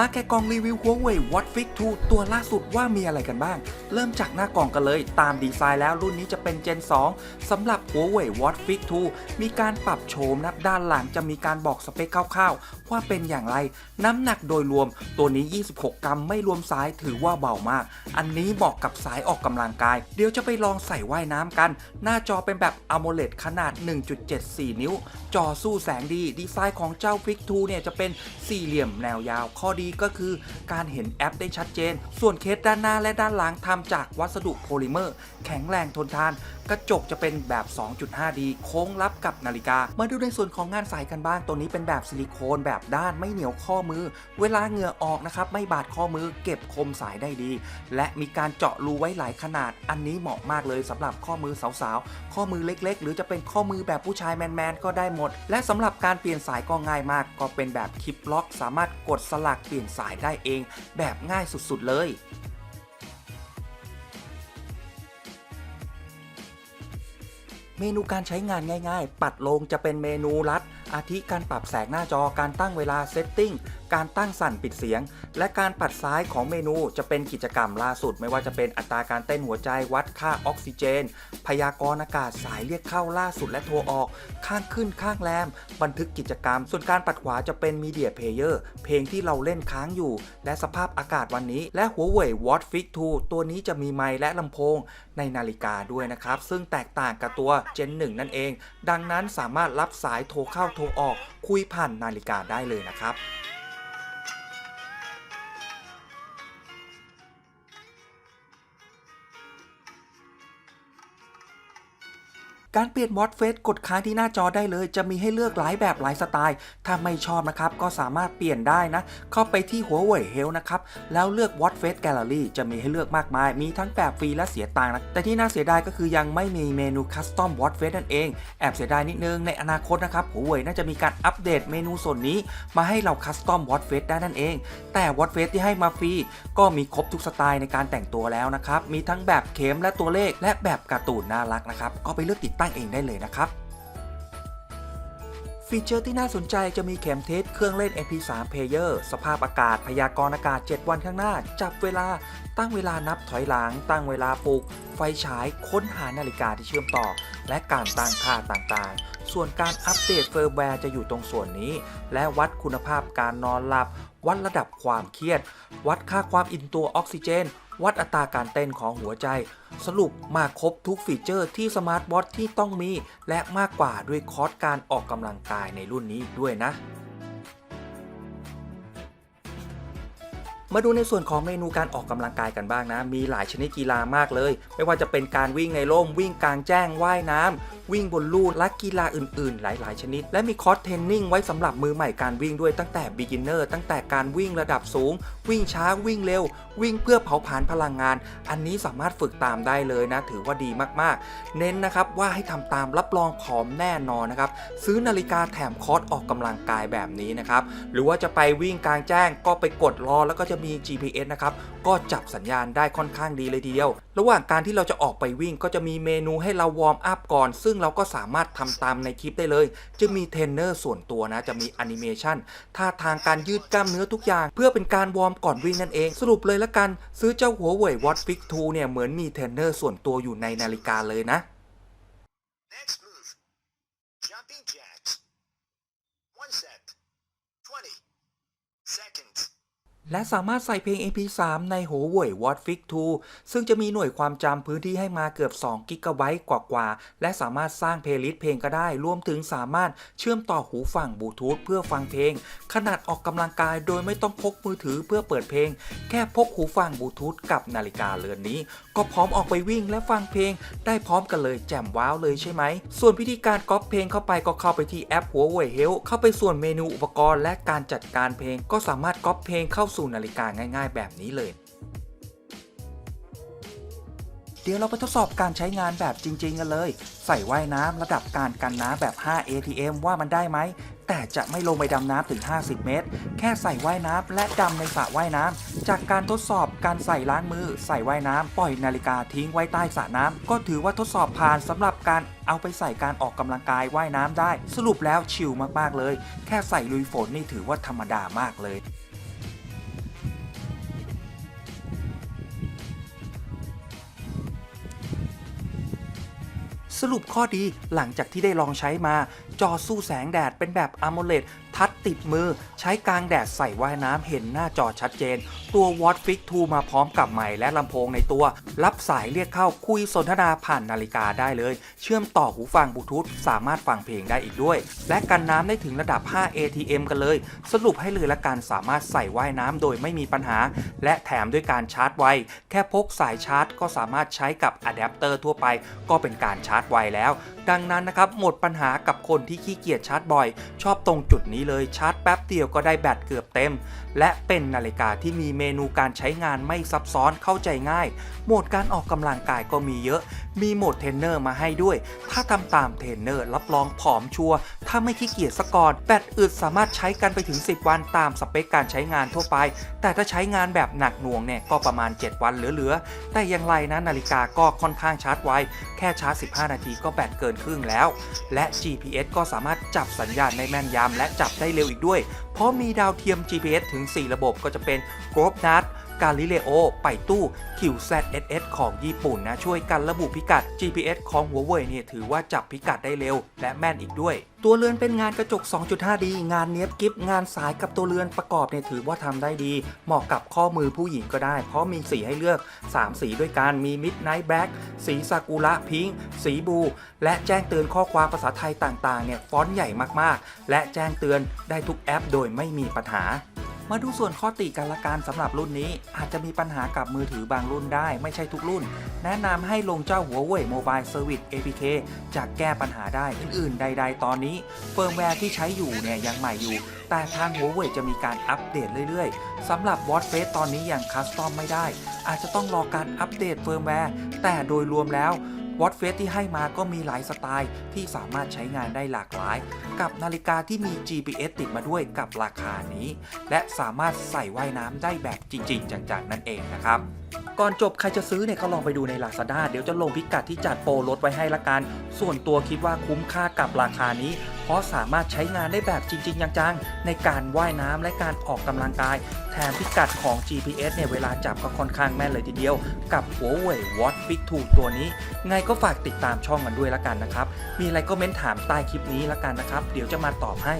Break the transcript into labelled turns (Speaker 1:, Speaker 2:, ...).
Speaker 1: มาแกะกล่องรีวิว Huawei Watch Fix 2 ตัวล่าสุดว่ามีอะไรกันบ้าง เริ่มจากหน้ากล่องกันเลยตามดีไซน์แล้วรุ่นนี้จะเป็น Gen 2สำหรับ Huawei Watch Fix 2 มีการปรับโฉมนะด้านหลังจะมีการบอกสเปคคร่าวๆ ว่าเป็นอย่างไร น้ำหนักโดยรวมตัวนี้ 26 กรัมไม่รวมสายถือว่าเบามาก อันนี้เหมาะกับสายออกกำลังกาย เดี๋ยวจะไปลองใส่ว่ายน้ำกัน หน้าจอเป็นแบบ AMOLED ขนาด 1.74 นิ้ว จอสู้แสงดี ดีไซน์ของเจ้า Fix 2 เนี่ยจะเป็นสี่เหลี่ยมแนวยาวข้อดีก็คือการเห็นแอปได้ชัดเจน ส่วนเคสด้านหน้าและด้านหลังทำจากวัสดุโพลิเมอร์ แข็งแรงทนทาน กระจกจะเป็นแบบ 2.5D โค้งรับกับนาฬิกา มาดูในส่วนของงานสายกันบ้างตัวนี้เป็นแบบซิลิโคนแบบด้านไม่เหนียวข้อมือ เวลาเหงื่อออกนะครับไม่บาดข้อมือ เก็บคมสายได้ดี และมีการเจาะรูไว้หลายขนาด อันนี้เหมาะมากเลยสำหรับข้อมือสาวๆ ข้อมือเล็กๆ หรือจะเป็นข้อมือแบบผู้ชายแมนๆก็ได้หมด และสำหรับการเปลี่ยนสายก็ง่ายมาก ก็เป็นแบบคลิปล็อก สามารถกดสลักเปลี่ยนสายได้เองแบบง่ายสุดๆเลยเมนูการใช้งานง่ายๆ ปัดลงจะเป็นเมนูลัด อาทิการปรับแสงหน้าจอ การตั้งเวลาเซตติ้ง การตั้งสั่นปิดเสียง และการปัดซ้ายของเมนูจะเป็นกิจกรรมล่าสุด ไม่ว่าจะเป็นอัตราการเต้นหัวใจวัดค่าออกซิเจน พยากรณ์อากาศสายเรียกเข้าล่าสุดและโทรออก ข้างขึ้นข้างแรม บันทึกกิจกรรม ส่วนการปัดขวาจะเป็นมีเดียเพลเยอร์เพลงที่เราเล่นค้างอยู่ และสภาพอากาศวันนี้ และ Huawei Watch Fix 2ตัวนี้จะมีไมค์และลำโพงในนาฬิกาด้วยนะครับ ซึ่งแตกต่างกับตัว Gen 1 นั่นเอง ดังนั้นสามารถรับสายโทรเข้าโทรออก คุยผ่านนาฬิกาได้เลยนะครับ การเปลี่ยนวอตเฟสกดค้างที่หน้าจอได้เลย จะมีให้เลือกหลายแบบหลายสไตล์ ถ้าไม่ชอบนะครับ ก็สามารถเปลี่ยนได้นะ เข้าไปที่ Huawei Health นะครับ แล้วเลือก Watch Face Gallery จะมีให้เลือกมากมาย มีทั้งแบบฟรีและเสียตังค์นะ แต่ที่น่าเสียดายก็คือยังไม่มีเมนู Custom Watch Face นั่นเอง แอบเสียดายนิดนึงในอนาคตนะครับ Huawei น่าจะมีการอัปเดตเมนูส่วนนี้ มาให้เรา Custom Watch Face ได้นั่นเอง แต่ Watch Face ที่ให้มาฟรีก็มีครบทุกสไตล์ในการแต่งตัวแล้วนะครับมีทั้งแบบเข็มและตัวเลขและแบบการ์ตูนน่ารักนะครับก็ไปเลือกติดตั้งเองได้เลยนะครับ ฟีเจอร์ที่น่าสนใจจะมีเข็มทิศเครื่องเล่น MP3 Player สภาพอากาศพยากรณ์อากาศ 7 วันข้างหน้า จับเวลา ตั้งเวลานับถอยหลัง ตั้งเวลาปลุก ไฟฉาย ค้นหานาฬิกาที่เชื่อมต่อ และการตั้งค่าต่างๆ ส่วนการอัปเดตเฟิร์มแวร์จะอยู่ตรงส่วนนี้ และวัดคุณภาพการนอนหลับ วัดระดับความเครียด วัดค่าความอิ่มตัวออกซิเจน วัดอัตราการเต้นของหัวใจ สรุปมาครบทุกฟีเจอร์ที่สมาร์ทวอทที่ต้องมี และมากกว่าด้วยคอร์สการออกกำลังกายในรุ่นนี้อีกด้วยนะมาดูในส่วนของเมนูการออกกำลังกายกันบ้างนะ มีหลายชนิดกีฬามากเลย ไม่ว่าจะเป็นการวิ่งในร่มวิ่งกลางแจ้งว่ายน้ำ วิ่งบนลู่และกีฬาอื่นๆ หลาย ๆ ชนิด และมีคอร์สเทรนนิ่งไว้สำหรับมือใหม่การวิ่งด้วยตั้งแต่ beginner ตั้งแต่การวิ่งระดับสูง วิ่งช้าวิ่งเร็ว วิ่งเพื่อเผาผลาญพลังงาน อันนี้สามารถฝึกตามได้เลยนะ ถือว่าดีมากๆ เน้นนะครับว่าให้ทำตามรับรองผอมแน่นอนนะครับซื้อนาฬิกาแถมคอร์สออกกำลังกายแบบนี้นะครับหรือว่าจะไปวิ่งกลางแจ้งก็ไปกดรอแล้วก็จะมี GPS นะครับก็จับสัญญาณได้ค่อนข้างดีเลยทีเดียว ระหว่างการที่เราจะออกไปวิ่งก็จะมีเมนูให้เราวอร์มอัพก่อน ซึ่งเราก็สามารถทำตามในคลิปได้เลย จะมีเทรนเนอร์ส่วนตัวนะ จะมีแอนิเมชันท่าทางการยืดกล้ามเนื้อทุกอย่าง เพื่อเป็นการวอร์มก่อนวิ่งนั่นเอง สรุปเลยละกัน ซื้อเจ้าหัวเว่ย Watch Fix 2เนี่ยเหมือนมีเทรนเนอร์ส่วนตัวอยู่ในนาฬิกาเลยนะ และสามารถใส่เพลง MP3 ใน Huawei Watch Fix 2ซึ่งจะมีหน่วยความจำพื้นที่ให้มาเกือบ2 g b กะไบต์กว่าๆ และสามารถสร้างเพลย์ลิสต์เพลงก็ได้ รวมถึงสามารถเชื่อมต่อหูฟังบลูทูธเพื่อฟังเพลง ขนาดออกกำลังกายโดยไม่ต้องพกมือถือเพื่อเปิดเพลง แค่พกหูฟังบลูทูธกับนาฬิกาเรือนนี้ ก็พร้อมออกไปวิ่งและฟังเพลง ได้พร้อมกันเลยแจ่มว้าวเลยใช่ไหม ส่วนวิธีการก๊อปเพลงเข้าไปก็เข้าไปที่แอป Huawei Health เข้าไปส่วนเมนูอุปกรณ์ และการจัดการเพลง ก็สามารถก๊อปเพลงเข้าสู่นาฬิกาง่ายๆ แบบนี้เลย เดี๋ยวเราไปทดสอบการใช้งานแบบจริง ๆ กันเลย ใส่ว่ายน้ำระดับการกันน้ำแบบ 5 ATM ว่ามันได้ไหม แต่จะไม่ลงไปดำน้ำถึง 50 เมตร แค่ใส่ว่ายน้ำและดำในสระว่ายน้ำ จากการทดสอบการใส่ล้างมือ ใส่ว่ายน้ำปล่อยนาฬิกาทิ้งไว้ใต้สระน้ำก็ถือว่าทดสอบผ่านสำหรับการเอาไปใส่การออกกำลังกายว่ายน้ำได้ สรุปแล้วชิลมาก ๆ เลย แค่ใส่ลุยฝนนี่ถือว่าธรรมดามากเลย สรุปข้อดีหลังจากที่ได้ลองใช้มา จอสู้แสงแดดเป็นแบบ AMOLED ทัดติดมือ ใช้กลางแดดใส่ว่ายน้ำเห็นหน้าจอชัดเจน ตัว Watch Fix 2 มาพร้อมกับไมค์และลำโพงในตัว รับสายเรียกเข้าคุยสนทนาผ่านนาฬิกาได้เลย เชื่อมต่อหูฟังบลูทูธสามารถฟังเพลงได้อีกด้วย และกันน้ำได้ถึงระดับ 5 ATM กันเลย สรุปให้เลยละกันสามารถใส่ว่ายน้ำโดยไม่มีปัญหา และแถมด้วยการชาร์จไว แค่พกสายชาร์จก็สามารถใช้กับอะแดปเตอร์ทั่วไป ก็เป็นการชาร์จไวแล้ว ดังนั้นนะครับหมดปัญหากับคนที่ขี้เกียจชาร์จบ่อย ชอบตรงจุดนี้เลยชาร์จแป๊บเดียวก็ได้แบตเกือบเต็ม และเป็นนาฬิกาที่มีเมนูการใช้งานไม่ซับซ้อนเข้าใจง่าย โหมดการออกกำลังกายก็มีเยอะ มีโหมดเทรนเนอร์มาให้ด้วย ถ้าทำตามเทรนเนอร์รับรองผอมชัวร์ ถ้าไม่ขี้เกียจสกอร์แบตอึดสามารถใช้กันไปถึง 10 วันตามสเปคการใช้งานทั่วไป แต่ถ้าใช้งานแบบหนักหน่วงเนี่ยก็ประมาณ 7 วันเหลือๆ แต่อย่างไรนะนาฬิกาก็ค่อนข้างชาร์จไว แค่ชาร์จ 15 นาทีก็แบตเกินครึ่งแล้ว และ GPS ก็สามารถจับสัญญาณได้แม่นยำและจับได้เร็วอีกด้วย เพราะมีดาวเทียม GPS ถึง 4 ระบบก็จะเป็น g r o b n a t กาลิเลโอ ไปตู้ QZSS ของญี่ปุ่นนะ ช่วยกันระบุพิกัด GPS ของ Huawei เนี่ยถือว่าจับพิกัดได้เร็ว และแม่นอีกด้วย ตัวเรือนเป็นงานกระจก 2.5D งานเนี้ยบกิฟงานสายกับตัวเรือนประกอบเนี่ยถือว่าทำได้ดี เหมาะกับข้อมือผู้หญิงก็ได้ เพราะมีสีให้เลือก 3 สีด้วยกันมี Midnight Black สีซากุระพิงค์สีบู และแจ้งเตือนข้อความภาษาไทยต่างๆเนี่ยฟอนต์ใหญ่มากๆ และแจ้งเตือนได้ทุกแอปโดยไม่มีปัญหา มาดูส่วนข้อติกันละกันสำหรับรุ่นนี้ อาจจะมีปัญหากับมือถือบางรุ่นได้ไม่ใช่ทุกรุ่น แนะนำให้ลงเจ้า Huawei Mobile Service APK จะแก้ปัญหาได้อื่นๆ ใด ๆ ตอนนี้ เฟิร์มแวร์ที่ใช้อยู่เนี่ยยังใหม่อยู่ แต่ทาง Huawei จะมีการอัปเดตเรื่อยๆสำหรับ Watch Face ตอนนี้ยังคัสตอมไม่ได้ อาจจะต้องรอการอัปเดตเฟิร์มแวร์แต่โดยรวมแล้ว วอตเฟสที่ให้มาก็มีหลายสไตล์ที่สามารถใช้งานได้หลากหลาย กับนาฬิกาที่มี GPS ติดมาด้วยกับราคานี้ และสามารถใส่ว่ายน้ำได้แบบจริง ๆ จังๆนั่นเองนะครับก่อนจบใครจะซื้อเนี่ยก็ลองไปดูใน Lazada เดี๋ยวจะลงพิกัดที่จัดโปรลดไว้ให้ละกัน ส่วนตัวคิดว่าคุ้มค่ากับราคานี้ เพราะสามารถใช้งานได้แบบจริงๆจังๆในการว่ายน้ำและการออกกำลังกาย แถมพิกัดของ GPS เนี่ยเวลาจับก็ค่อนข้างแม่นเลยทีเดียว กับ Huawei Watch Big 2ตัวนี้ ไงก็ฝากติดตามช่องกันด้วยละกันนะครับ มีอะไรก็เม้นถามใต้คลิปนี้ละกันนะครับ เดี๋ยวจะมาตอบให้